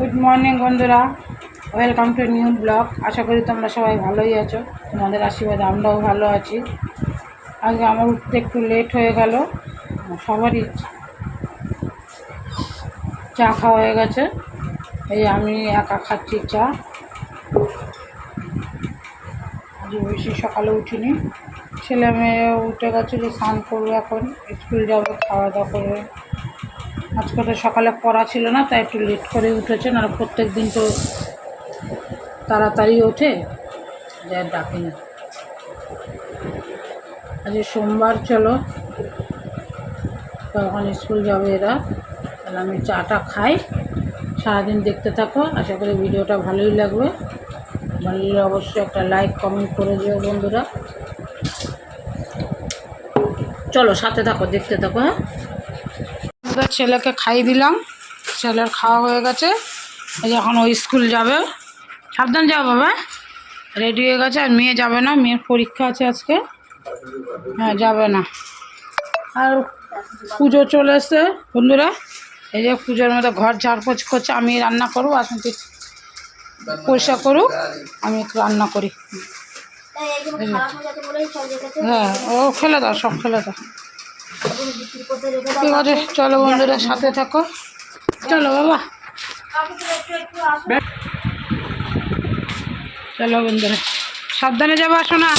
Good morning বন্ধুরা। Welcome to new blog আশা করি তোমরা সবাই ভালোই আছো। তোমাদের আশীর্বাদে আমরাও ভালো আছি। আজকে আমার উঠতে একটু লেট হয়ে গেল। সবারই চা খাওয়া হয়ে গেছে। এই আমি একা খাচ্ছি চা। আজ বেশি সকালে উঠিনি। ছেলে মেয়ে উঠে গেছে যে স্নান করবে এখন। স্কুল যাবে খাওয়া দাওয়া করবে। আজকে তো সকালে পড়া ছিল না, তাই একটু লেট করে উঠেছে না প্রত্যেক দিন তো তাড়াতাড়ি ওঠে, যা ডাকে না। আজ সোমবার চলো তখন স্কুল যাবে এরা, তাহলে আমি চাটা খাই, সারাদিন দেখতে থাকো, আশা করি ভিডিওটা ভালোই লাগবে। ভালো লাগলে অবশ্যই একটা লাইক কমেন্ট করে দিও বন্ধুরা। চলো সাথে থাকো, দেখতে থাকো হ্যাঁ? আমাদের ছেলেকে খাইয়ে দিলাম। ছেলের খাওয়া হয়ে গেছে। এই যে এখন ওই স্কুল যাবে। সাবধান যাও বাবা। রেডি হয়ে গেছে। আর মেয়ে যাবে না। মেয়ের পরীক্ষা আছে আজকে। হ্যাঁ যাবে না। আর পুজো চলে এসছে। বন্ধুরা এই যে পুজোর মধ্যে ঘর ঝাড়পোছ করছে। আমি রান্না করব। একটু পরিষ্কার করুক আমি একটু রান্না করি। হ্যাঁ ও খেলে দাও সব খেলে দাও। ঠিক চলো বন্ধুরা, সাথে থাকো। চলো বাবা। চলো বন্ধুরা, সাবধানে যাব আসো না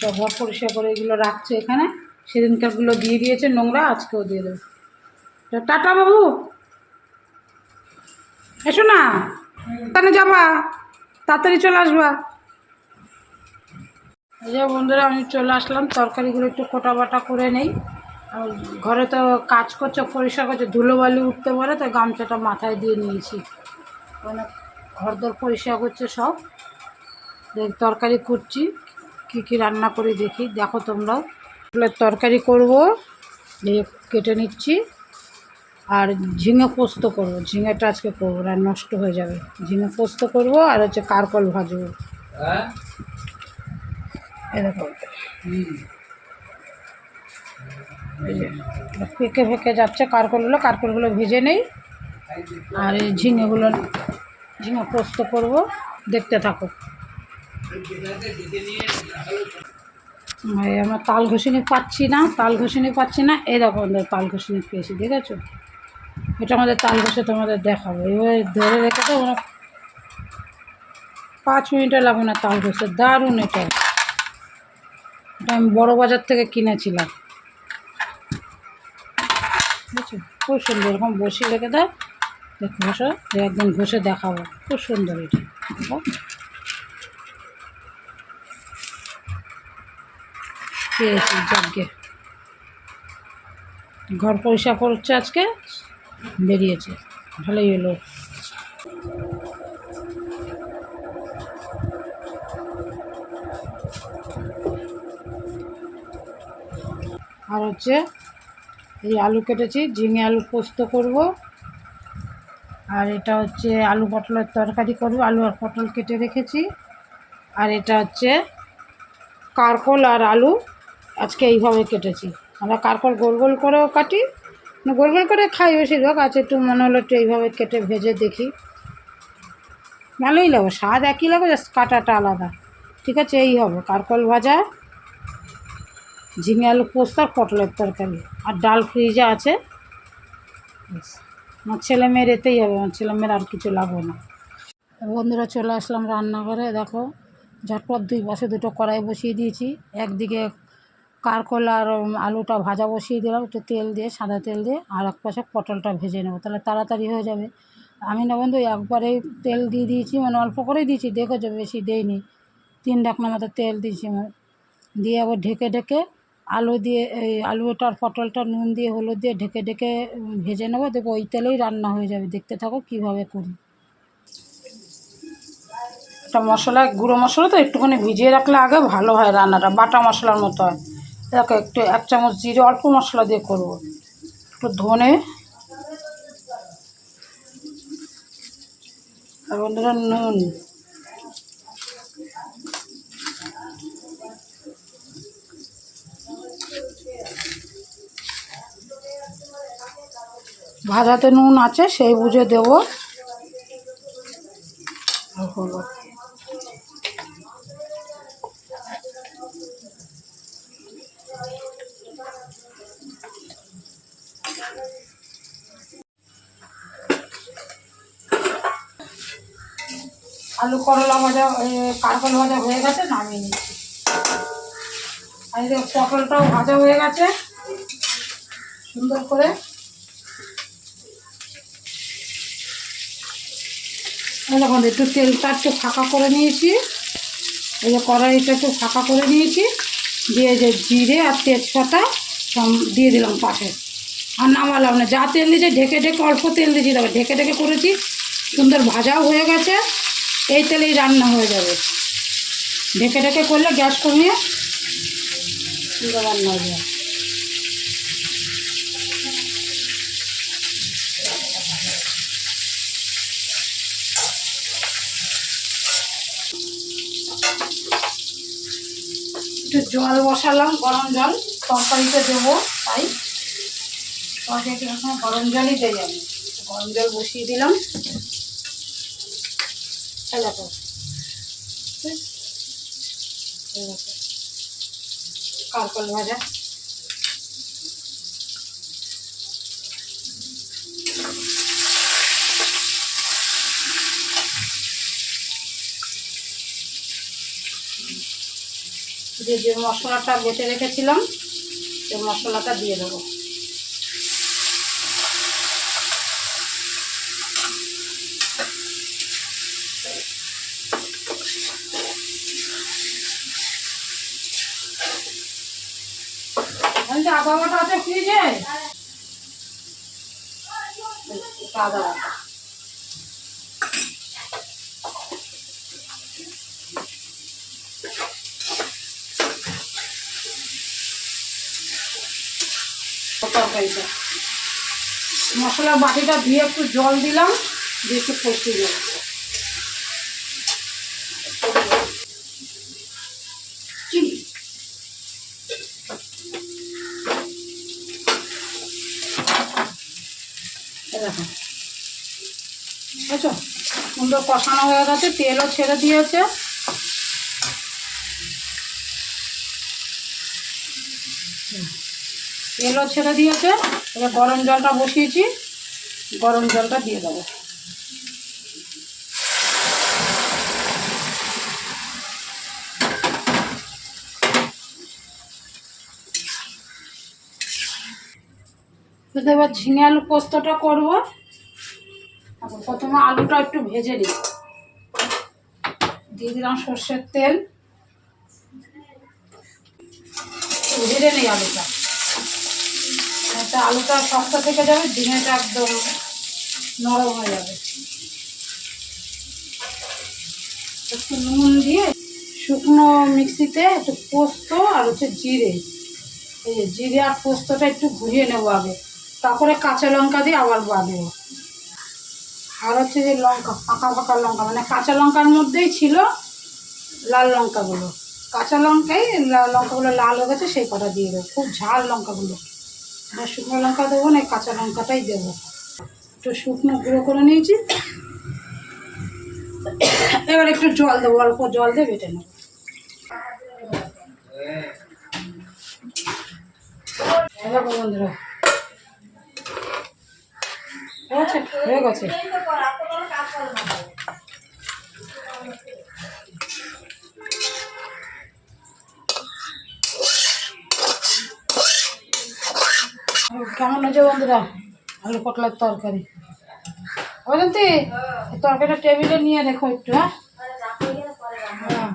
সব ঘর পরিষ্কার করে এগুলো রাখছে এখানে। সেদিনকারগুলো দিয়ে দিয়েছে নোংরা, আজকেও দিয়ে দেবে। টাটা বাবু। এসো না তাহলে যাবা, তাড়াতাড়ি চলে আসবা। যে বন্ধুরা, আমি চলে আসলাম। তরকারিগুলো একটু কোটা বাটা করে নেই। আর ঘরে তো কাজ করছে, পরিষ্কার করছে ধুলোবালি উঠতে পারে তাই গামছাটা মাথায় দিয়ে নিয়েছি। মানে ঘরদোর পরিষ্কার করছে সব। তরকারি করছি, কি কি রান্না করে দেখি, দেখো তোমরা তরকারি করব কেটে নিচ্ছি। আর ঝিঙে পোস্ত করব, ঝিঙেটা আজকে করব না, নষ্ট হয়ে যাবে। ঝিঙে পোস্ত করব, আর হচ্ছে কারকল ভাজবো। এরকম। ফেঁকে ফেঁকে যাচ্ছে, কারকলগুলো কারকলগুলো ভেজে নেই। আর এই ঝিঙেগুলো, ঝিঙে পোস্ত করব, দেখতে থাকো। আমরা তাল ঘষিনি পাচ্ছি না, তাল ঘষিনি পাচ্ছি না আমাদের তাল ঘষিনি পেয়েছি, দেখেছ? এটা আমাদের তাল ঘষে তোমাদের দেখাবো। এবার ধরে রেখে তো পাঁচ মিনিটে লাগবে না তাল ঘষে, দারুণ এটা। এটা আমি বড় বাজার থেকে কিনেছিলাম। বুঝছ? খুব সুন্দর, এরকম বসি রেখে দেয় ঘষো একদম ঘষে দেখাবো। খুব সুন্দর এটা। পেয়েছি যাকে ঘর পরিষ্কার করছে আজকে? বেরিয়েছে। ভালোই হলো। আর হচ্ছে এই আলু কেটেছি, ঝিঙে আলু পোস্ত করব। আর এটা হচ্ছে আলু পটলের তরকারি করব, আলু আর পটল কেটে রেখেছি। আর এটা হচ্ছে কারকল আর আলু, আজকে এইভাবে কেটেছি। আমরা কারকল গোল গোল করেও কাটি গোল গোল করে খাই বেশিরভাগ, আছে একটু মনে হলো একটু এইভাবে কেটে ভেজে দেখি। ভালোই লাগবে স্বাদ একই লাগবে জাস্ট কাটাটা আলাদা। ঠিক আছে, এই হবে, কারকল ভাজা। ঝিঙে আলু পোস্ত আর পটলের তরকারি। আর ডাল ফ্রিজে আছে। আমার ছেলে মেয়ের এতেই হবে, আমার ছেলে মেয়ের আর কিছু লাগবে না। বন্ধুরা, চলে আসলাম রান্নাঘরে, দেখো। ঝটপট দুই পাশে দুটো কড়াই বসিয়ে দিয়েছি। একদিকে কারকল আর আলুটা ভাজা বসিয়ে দিলাম, একটু তেল দিয়ে, সাদা তেল দিয়ে, আর এক পাশে পটলটা ভেজে নেব। তাহলে তাড়াতাড়ি হয়ে যাবে। আমি না বন্ধু একবারেই তেল দিয়ে দিয়েছি মানে অল্প করেই দিয়েছি, দেখেছ? বেশি দেইনি। তিন ডাকনা মতো তেল দিয়েছি দিয়ে আবার ঢেকে ঢেকে আলু দিয়ে, এই আলুটা আর পটলটা নুন দিয়ে, হলুদ দিয়ে ঢেকে ঢেকে ভেজে নেব। দেখব ওই তেলেই রান্না হয়ে যাবে। দেখতে থাকো কীভাবে করি। একটা মশলা, গুঁড়ো মশলা তো একটুখানি ভিজিয়ে রাখলে আগে ভালো হয় রান্নাটা, বাটা মশলার মতো হয়। দেখো, একটু এক চামচ জিরে, অল্প মশলা দিয়ে করব। একটু ধনে। আর বন্ধুরা নুন। ভাজাতে নুন আছে, সেই বুঝে দেবো। আলু করলা ভাজা কারকল ভাজা হয়ে গেছে, নামিয়ে নিচ্ছি। আর পটলটাও ভাজা হয়ে গেছে। সুন্দর করে দেখুন, একটু তেলটা একটু ফাঁকা করে নিয়েছি। এই যে কড়াইটা একটু ফাঁকা করে নিয়েছি। দিয়ে যে জিরে আর তেজপাতা সব দিয়ে দিলাম পাশে। আর নামালাম না, যা তেল দিয়েছে, ঢেকে ঢেকে অল্প তেল দিয়েছি। তবে ঢেকে ঢেকে করেছি, সুন্দর ভাজাও হয়ে গেছে। এই তেলেই রান্না হয়ে যাবে। ঢেকে ঢেকে করলে গ্যাস কমিয়ে সুন্দর রান্না হয়ে যাবে। একটু জল বসালাম, গরম জল। তরকারিতে দেবো, তাই। তরকারিতে এখন গরম জলই দেয় আমি। গরম জল বসিয়ে দিলাম। দেখো দেখো। কারকল ভাজা? যে যে মশলাটা বেটে রেখেছিলাম, সেই মশলাটা দিয়ে দেবো। আদা বাটা আছে, ফ্রিজে? আদা বাটা। তরকারিটা মশলা বাটিটা দিয়ে একটু জল দিলাম, দিয়ে একটু কষিয়ে এই দেখো। বুঝছ সুন্দর কষানো হয়ে গেছে, তেলও ছেড়ে দিয়েছে। তেলও ছেড়ে দিয়েছে। এবার গরম জলটা বসিয়েছি। গরম জলটা দিয়ে দেবো। এবার ঝিঙে আলু পোস্তটা করব। প্রথমে আলুটা একটু ভেজে নিই। দিয়ে দিলাম সর্ষের তেল। ভেজে নেই আলুটা। একটা আলুটা শক্ত থেকে যাবে, ডিমেটা একদম নরম হয়ে যাবে। একটু নুন দিয়ে শুকনো মিক্সিতে একটু পোস্ত আর হচ্ছে জিরে। এই যে জিরে আর পোস্তটা একটু ঘুরিয়ে নেব আগে। তারপরে কাঁচা লঙ্কা দিয়ে আবার বাঁধবো আর হচ্ছে যে লঙ্কা ফাঁকা ফাঁকা লঙ্কা মানে কাঁচা লঙ্কার মধ্যেই ছিল লাল লঙ্কাগুলো। কাঁচা লঙ্কাই লঙ্কাগুলো লাল হয়ে গেছে, সেই কটা দিয়ে দেবো। খুব ঝাল লঙ্কাগুলো। আর শুকনো লঙ্কা দেবো না কাঁচা লঙ্কাটাই দেবো। একটু শুকনো গুঁড়ো করে নিয়েছি। এবার একটু জল দেবো, অল্প জল দিয়ে বেটে নেব। বন্ধুরা হয়ে গেছে হয়ে গেছে কেমন হয়েছে বন্ধুরা? আলু পটলার তরকারি। বলতে তরকারিটা টেবিলে নিয়ে রেখো একটু হ্যাঁ? হ্যাঁ।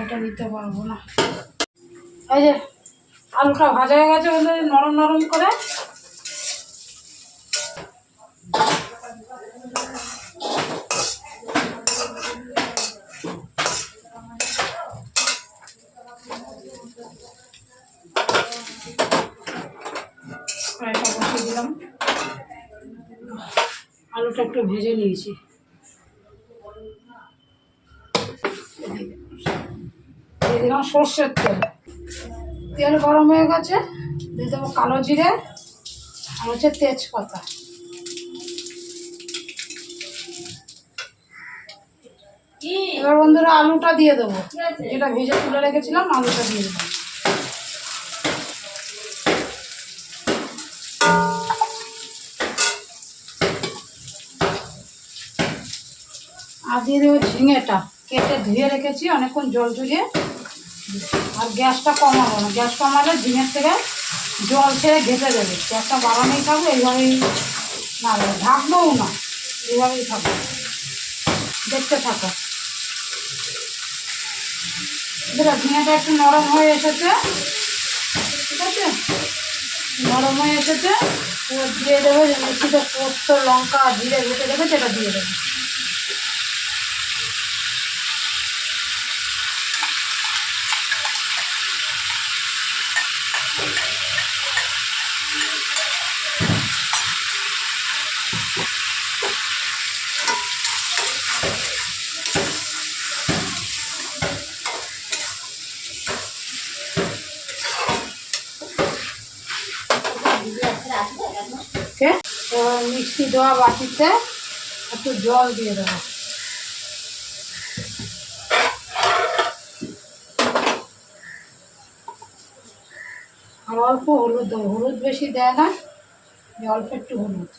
ওটা নিতে পারব না। এই যে, আলুটা ভাজা হয়ে গেছে বন্ধু নরম নরম করে কড়াইটা বসিয়ে দিলাম আলুটা একটু ভেজে নিয়েছি। দিয়ে দিলাম সর্ষের তেল। তেল গরম হয়ে গেছে, দিয়ে দেবো কালো জিরে আর হচ্ছে তেজপাতা। এবার বন্ধুরা আলুটা দিয়ে দেবো। যেটা ভেজে তুলে রেখেছিলাম, আলুটা দিয়ে দেবো। আর দিয়ে দেবো ঝিঙেটা। কেটে ধুয়ে রেখেছি, অনেকক্ষণ জল ঝরিয়ে। আর গ্যাসটা কমাবো না। গ্যাস কমালে ঝিঙের থেকে জল ছেড়ে ঘেটে দেবে। গ্যাসটা বাড়ানোই থাকবে, এইভাবেই না ঢাকবোও না, এইভাবেই থাকবে। দেখতে থাকো। এবার ঝিঙেটা একটু নরম হয়ে এসেছে। ঠিক আছে? নরম হয়ে এসেছে। দিয়ে দেবে মিষ্টিতে পোস্ত, লঙ্কা, জিরে ভেটে দেবে, সেটা দিয়ে দেবো। মিক্সি দেওয়া বাটিতে, একটু জল দিয়ে দেবো। আর অল্প হলুদ দেবো হলুদ বেশি দেয় না অল্প একটু হলুদ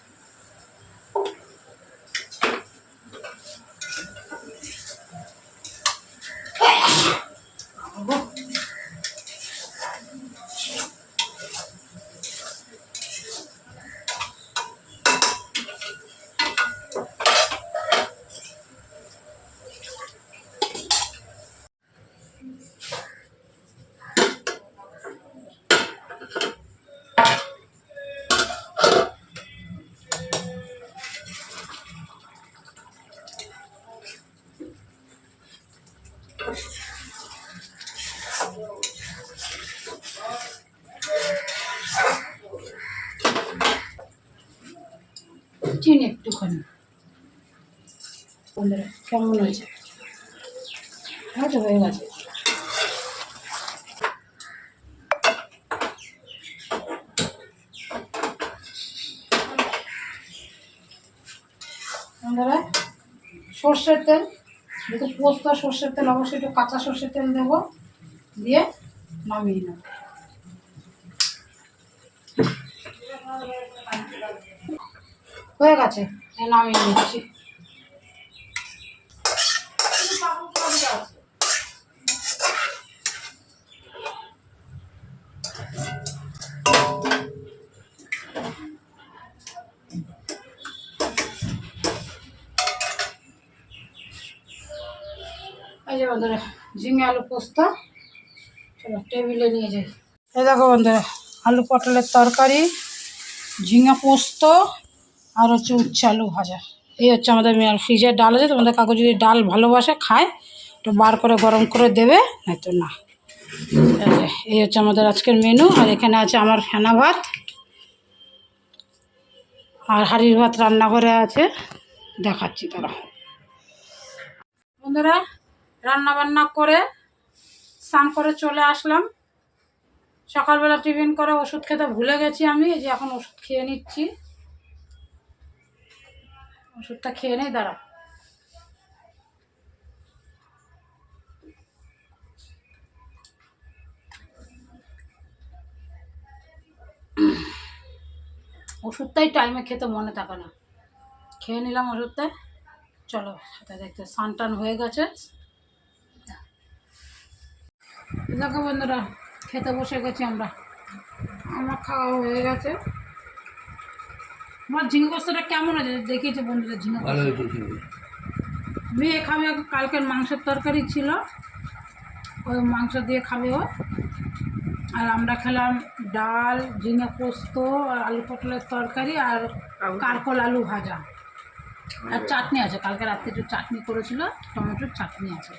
চিনি একটুখানি বন্ধুরা কেমন হয়েছে হয়তো হয়ে গেছে। সর্ষের তেল, যেহেতু পোস্ত সর্ষের তেল, অবশ্যই একটু কাঁচা সর্ষের তেল দেবো, দিয়ে নামিয়ে নেব। হয়ে গেছে, নামিয়ে নিচ্ছি। ঝিঙে আলু পোস্ত। চলো টেবিলে নিয়ে দেখো বন্ধুরা, আলু পটলের তরকারি, ঝিঙে পোস্ত, আর হচ্ছে উচ্ছে আলু ভাজা। এই হচ্ছে আমাদের মেয়ার ফ্রিজের ডাল আছে। তোমাদের কাকু যদি ডাল ভালোবাসে, খায় একটু বার করে গরম করে দেবে, নয়তো না। এই হচ্ছে আমাদের আজকের মেনু আর এখানে আছে আমার ফেনা ভাত, আর হাড়ির ভাত রান্নাঘরে আছে। দেখাচ্ছি তারা। বন্ধুরা রান্না বান্না করে স্নান করে চলে আসলাম। সকালবেলা টিফিন করে ওষুধ খেতে ভুলে গেছি আমি যে এখন ওষুধ খেয়ে নিচ্ছি। ওষুধটা খেয়ে নেই দাঁড়া ওষুধটাই টাইমে খেতে মনে থাকে না। খেয়ে নিলাম ওষুধটা। চলো, সাথে দেখতে স্নান টান হয়ে গেছে। দেখো বন্ধুরা খেতে বসে গেছি আমরা। আমার খাওয়া হয়ে গেছে। আমার ঝিঙে কষ্টটা কেমন আছে দেখিয়েছে বন্ধুরা ঝিঙে। মেয়ে খাবে কালকের মাংসের তরকারি ছিল। ওই মাংস দিয়ে খাবে ও। আর আমরা খেলাম ডাল ঝিঙে পোস্ত আর আলু পটলের তরকারি আর কারকল আলু ভাজা। আর চাটনি আছে। কালকে রাত্রে একটু চাটনি করেছিল টমেটোর চাটনি আছে।